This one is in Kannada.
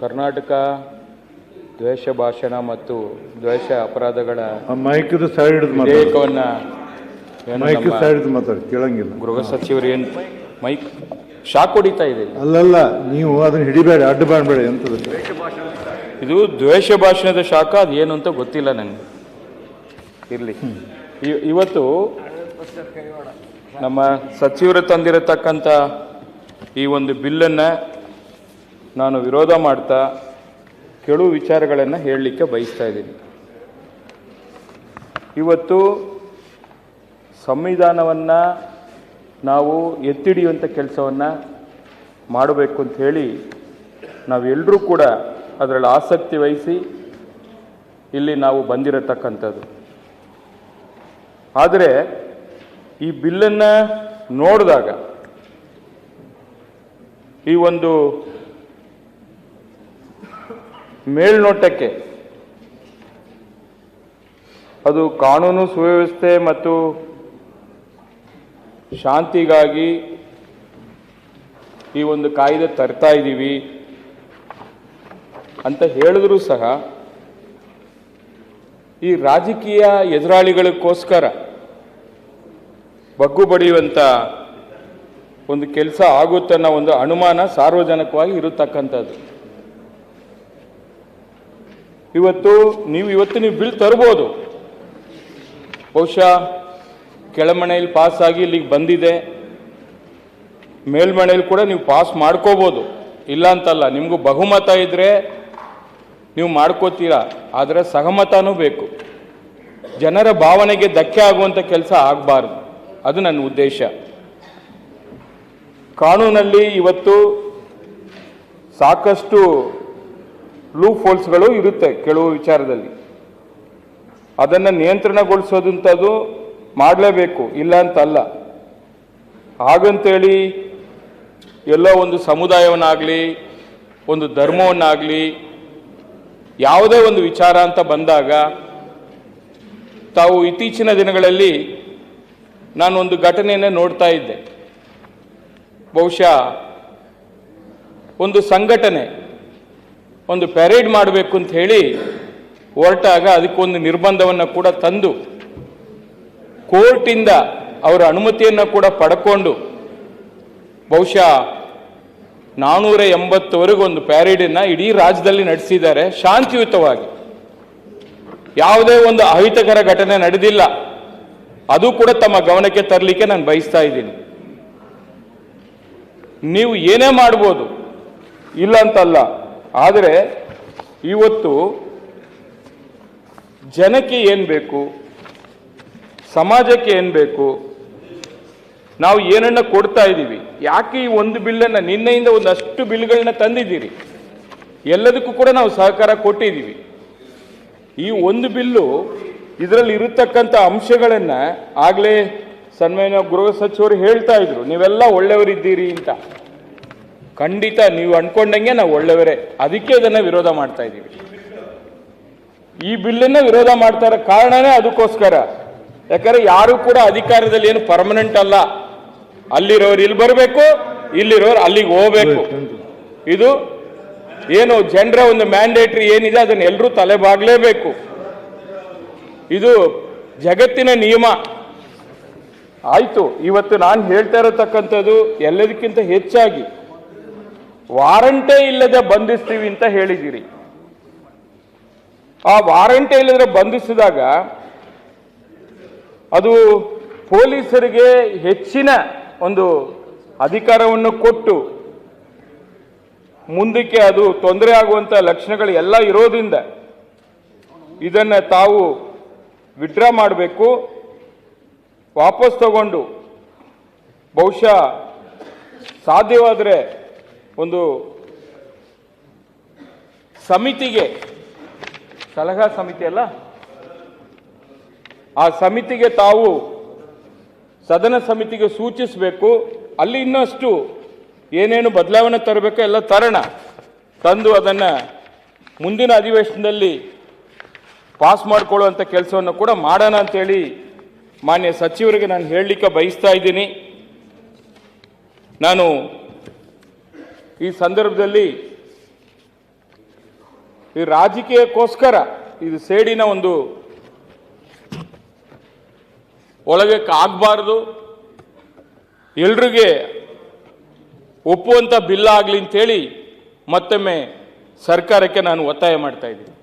ಕರ್ನಾಟಕ ದ್ವೇಷ ಭಾಷಣ ಮತ್ತು ದ್ವೇಷ ಅಪರಾಧಗಳ ಮೈಕ್ದು ಸೈಡ್ ವಿಧೇಯಕವನ್ನ ಮೈಕ್ ಸೈಡ್ ಮಾತಾಡಿ ಕೇಳಂಗಿಲ್ಲ. ಗೃಹ ಸಚಿವರು ಏನು ಮೈಕ್ ಶಾಕ್ ಹೊಡಿತಾ ಇದೆ ಅಲ್ಲಲ್ಲ ನೀವು ಅದನ್ನ ಹಿಡಿಬೇಡ ಅಡ್ಡ ಮಾಡಬೇಡ ಎಂತ ಇದು ದ್ವೇಷ ಭಾಷಣದ ಶಾಖ ಅದು ಏನು ಅಂತ ಗೊತ್ತಿಲ್ಲ ನನಗೆ. ಇರಲಿ. ಇವತ್ತು ನಮ್ಮ ಸಚಿವರು ತಂದಿರತಕ್ಕಂಥ ಈ ಒಂದು ಬಿಲ್ಲನ್ನು ನಾನು ವಿರೋಧ ಮಾಡ್ತಾ ಕೆಲವು ವಿಚಾರಗಳನ್ನು ಹೇಳಲಿಕ್ಕೆ ಬಯಸ್ತಾ ಇದ್ದೀನಿ. ಇವತ್ತು ಸಂವಿಧಾನವನ್ನು ನಾವು ಎತ್ತಿಡಿಯುವಂಥ ಕೆಲಸವನ್ನು ಮಾಡಬೇಕು ಅಂತ ಹೇಳಿ ನಾವೆಲ್ಲರೂ ಕೂಡ ಅದರಲ್ಲಿ ಆಸಕ್ತಿ ವಹಿಸಿ ಇಲ್ಲಿ ನಾವು ಬಂದಿರತಕ್ಕಂಥದ್ದು. ಆದರೆ ಈ ಬಿಲ್ಲನ್ನು ನೋಡಿದಾಗ ಈ ಒಂದು ಮೇಲ್ನೋಟಕ್ಕೆ. ಅದು ಕಾನೂನು ಸುವ್ಯವಸ್ಥೆ ಮತ್ತು ಶಾಂತಿಗಾಗಿ ಈ ಒಂದು ಕಾಯ್ದೆ ತರ್ತಾ ಇದ್ದೀವಿ ಅಂತ ಹೇಳಿದ್ರೂ ಸಹ ಈ ರಾಜಕೀಯ ಎದುರಾಳಿಗಳಿಗೋಸ್ಕರ ಬಗ್ಗು ಬಡಿಯುವಂಥ ಒಂದು ಕೆಲಸ ಆಗುತ್ತನ್ನೋ ಒಂದು ಅನುಮಾನ ಸಾರ್ವಜನಿಕವಾಗಿ ಇರತಕ್ಕಂಥದ್ದು. ಇವತ್ತು ನೀವು ಇವತ್ತು ನೀವು ಬಿಲ್ ತರ್ಬೋದು. ಬಹುಶಃ ಕೆಳಮನೆಯಲ್ಲಿ ಆಗಿ ಇಲ್ಲಿಗೆ ಬಂದಿದೆ. ಮೇಲ್ಮನೆಯಲ್ಲಿ ಕೂಡ ನೀವು ಪಾಸ್ ಮಾಡ್ಕೋಬೋದು. ಇಲ್ಲ ಅಂತಲ್ಲ, ನಿಮಗೂ ಬಹುಮತ ಇದ್ದರೆ ನೀವು ಮಾಡ್ಕೋತೀರಾ? ಆದರೆ ಸಹಮತನೂ ಬೇಕು. ಜನರ ಭಾವನೆಗೆ ಧಕ್ಕೆ ಆಗುವಂಥ ಕೆಲಸ ಆಗಬಾರ್ದು. ಅದು ನನ್ನ ಉದ್ದೇಶ. ಕಾನೂನಲ್ಲಿ ಇವತ್ತು ಸಾಕಷ್ಟು ಲೂಪ್ ಫೋಲ್ಸ್ಗಳು ಇರುತ್ತೆ ಕೆಲವು ವಿಚಾರದಲ್ಲಿ. ಅದನ್ನು ನಿಯಂತ್ರಣಗೊಳಿಸೋದಂಥದ್ದು ಮಾಡಲೇಬೇಕು, ಇಲ್ಲ ಅಂತಲ್ಲ. ಹಾಗಂತೇಳಿ ಎಲ್ಲ ಒಂದು ಸಮುದಾಯವನ್ನಾಗಲಿ, ಒಂದು ಧರ್ಮವನ್ನಾಗಲಿ, ಯಾವುದೇ ಒಂದು ವಿಚಾರ ಅಂತ ಬಂದಾಗ ತಾವು ಇತ್ತೀಚಿನ ದಿನಗಳಲ್ಲಿ ನಾನು ಒಂದು ಘಟನೆಯನ್ನು ನೋಡ್ತಾ ಇದ್ದೆ. ಬಹುಶಃ ಒಂದು ಸಂಘಟನೆ ಒಂದು ಪ್ಯಾರೇಡ್ ಮಾಡಬೇಕು ಅಂತ ಹೇಳಿ ಹೊರಟಾಗ ಅದಕ್ಕೊಂದು ನಿರ್ಬಂಧವನ್ನು ಕೂಡ ತಂದು ಕೋರ್ಟಿಂದ ಅವರ ಅನುಮತಿಯನ್ನು ಕೂಡ ಪಡ್ಕೊಂಡು ಬಹುಶಃ ನಾನ್ನೂರ ಎಂಬತ್ತವರೆಗೂ ಒಂದು ಪ್ಯಾರೇಡನ್ನು ಇಡೀ ರಾಜ್ಯದಲ್ಲಿ ನಡೆಸಿದ್ದಾರೆ ಶಾಂತಿಯುತವಾಗಿ. ಯಾವುದೇ ಒಂದು ಅಹಿತಕರ ಘಟನೆ ನಡೆದಿಲ್ಲ. ಅದು ಕೂಡ ತಮ್ಮ ಗಮನಕ್ಕೆ ತರಲಿಕ್ಕೆ ನಾನು ಬಯಸ್ತಾ ಇದ್ದೀನಿ. ನೀವು ಏನೇ ಮಾಡ್ಬೋದು, ಇಲ್ಲ ಅಂತಲ್ಲ ಆದರೆ ಇವತ್ತು ಜನಕ್ಕೆ ಏನು ಬೇಕು? ಸಮಾಜಕ್ಕೆ ಏನು ಬೇಕು? ನಾವು ಏನನ್ನ ಕೊಡ್ತಾ ಇದ್ದೀವಿ. ಯಾಕೆ ಈ ಒಂದು ಬಿಲ್ಲನ್ನು ನಿನ್ನೆಯಿಂದ ಒಂದಷ್ಟು ಬಿಲ್ಗಳನ್ನ ತಂದಿದ್ದೀರಿ? ಎಲ್ಲದಕ್ಕೂ ಕೂಡ ನಾವು ಸಹಕಾರ ಕೊಟ್ಟಿದ್ದೀವಿ. ಈ ಒಂದು ಬಿಲ್ಲು ಇದರಲ್ಲಿ ಇರತಕ್ಕಂಥ ಅಂಶಗಳನ್ನು ಆಗಲೇ ಸನ್ಮಾನ್ಯ ಗೃಹ ಸಚಿವರು ಹೇಳ್ತಾ ಇದ್ರು. ನೀವೆಲ್ಲ ಒಳ್ಳೆಯವರಿದ್ದೀರಿ ಅಂತ. ಖಂಡಿತ ನೀವು ಅನ್ಕೊಂಡಂಗೆ ನಾವು ಒಳ್ಳೆಯವರೇ. ಅದಕ್ಕೆ ಅದನ್ನು ವಿರೋಧ ಮಾಡ್ತಾ ಇದ್ದೀವಿ. ಈ ಬಿಲ್ಲನ್ನು ವಿರೋಧ ಮಾಡ್ತಾರ ಕಾರಣನೇ ಅದಕ್ಕೋಸ್ಕರ. ಯಾಕಂದ್ರೆ ಯಾರು ಕೂಡ ಅಧಿಕಾರದಲ್ಲಿ ಏನು ಪರ್ಮನೆಂಟ್ ಅಲ್ಲ. ಅಲ್ಲಿರೋರು ಇಲ್ಲಿ ಬರಬೇಕು, ಇಲ್ಲಿರೋರು ಅಲ್ಲಿಗೆ ಹೋಗ್ಬೇಕು. ಇದು ಏನು ಜನರ ಒಂದು ಮ್ಯಾಂಡೇಟ್ರಿ ಏನಿದೆ ಅದನ್ನ ಎಲ್ಲರೂ ತಲೆಬಾಗ್ಲೇಬೇಕು. ಇದು ಜಗತ್ತಿನ ನಿಯಮ. ಆಯ್ತು, ಇವತ್ತು ನಾನು ಹೇಳ್ತಾ ಇರತಕ್ಕಂಥದ್ದು ಎಲ್ಲದಕ್ಕಿಂತ ಹೆಚ್ಚಾಗಿ ವಾರಂಟೇ ಇಲ್ಲದೆ ಬಂಧಿಸ್ತೀವಿ ಅಂತ ಹೇಳಿದ್ದೀರಿ. ಆ ವಾರಂಟೇ ಇಲ್ಲದ್ರೆ ಬಂಧಿಸಿದಾಗ ಅದು ಪೊಲೀಸರಿಗೆ ಹೆಚ್ಚಿನ ಒಂದು ಅಧಿಕಾರವನ್ನು ಕೊಟ್ಟು ಮುಂದಕ್ಕೆ ಅದು ತೊಂದರೆ ಆಗುವಂಥ ಲಕ್ಷಣಗಳು ಎಲ್ಲ ಇರೋದ್ರಿಂದ ಇದನ್ನು ತಾವು ವಿಡ್ರಾ ಮಾಡಬೇಕು, ವಾಪಸ್ ತಗೊಂಡು ಬಹುಶಃ ಸಾಧ್ಯವಾದರೆ ಒಂದು ಸಮಿತಿಗೆ, ಸಲಹಾ ಸಮಿತಿ ಅಲ್ಲ? ಆ ಸಮಿತಿಗೆ ತಾವು ಸದನ ಸಮಿತಿಗೆ ಸೂಚಿಸಬೇಕು. ಅಲ್ಲಿ ಇನ್ನಷ್ಟು ಏನೇನು ಬದಲಾವಣೆ ತರಬೇಕು ಎಲ್ಲ ತರೋಣ. ತಂದು ಅದನ್ನು ಮುಂದಿನ ಅಧಿವೇಶನದಲ್ಲಿ ಪಾಸ್ ಮಾಡಿಕೊಳ್ಳುವಂಥ ಕೆಲಸವನ್ನು ಕೂಡ ಮಾಡೋಣ ಅಂತೇಳಿ ಮಾನ್ಯ ಸಚಿವರಿಗೆ ನಾನು ಹೇಳಲಿಕ್ಕೆ ಬಯಸ್ತಾ ಇದ್ದೀನಿ. ನಾನು ಈ ಸಂದರ್ಭದಲ್ಲಿ ಈ ರಾಜಕೀಯಕ್ಕೋಸ್ಕರ ಇದು ಸೇಡಿನ ಒಂದು ಒಳಗೆ ಆಗಬಾರ್ದು. ಎಲ್ರಿಗೆ ಒಪ್ಪುವಂಥ ಬಿಲ್ ಆಗಲಿ ಅಂತೇಳಿ ಮತ್ತೊಮ್ಮೆ ಸರ್ಕಾರಕ್ಕೆ ನಾನು ಒತ್ತಾಯ ಮಾಡ್ತಾ ಇದ್ದೀನಿ.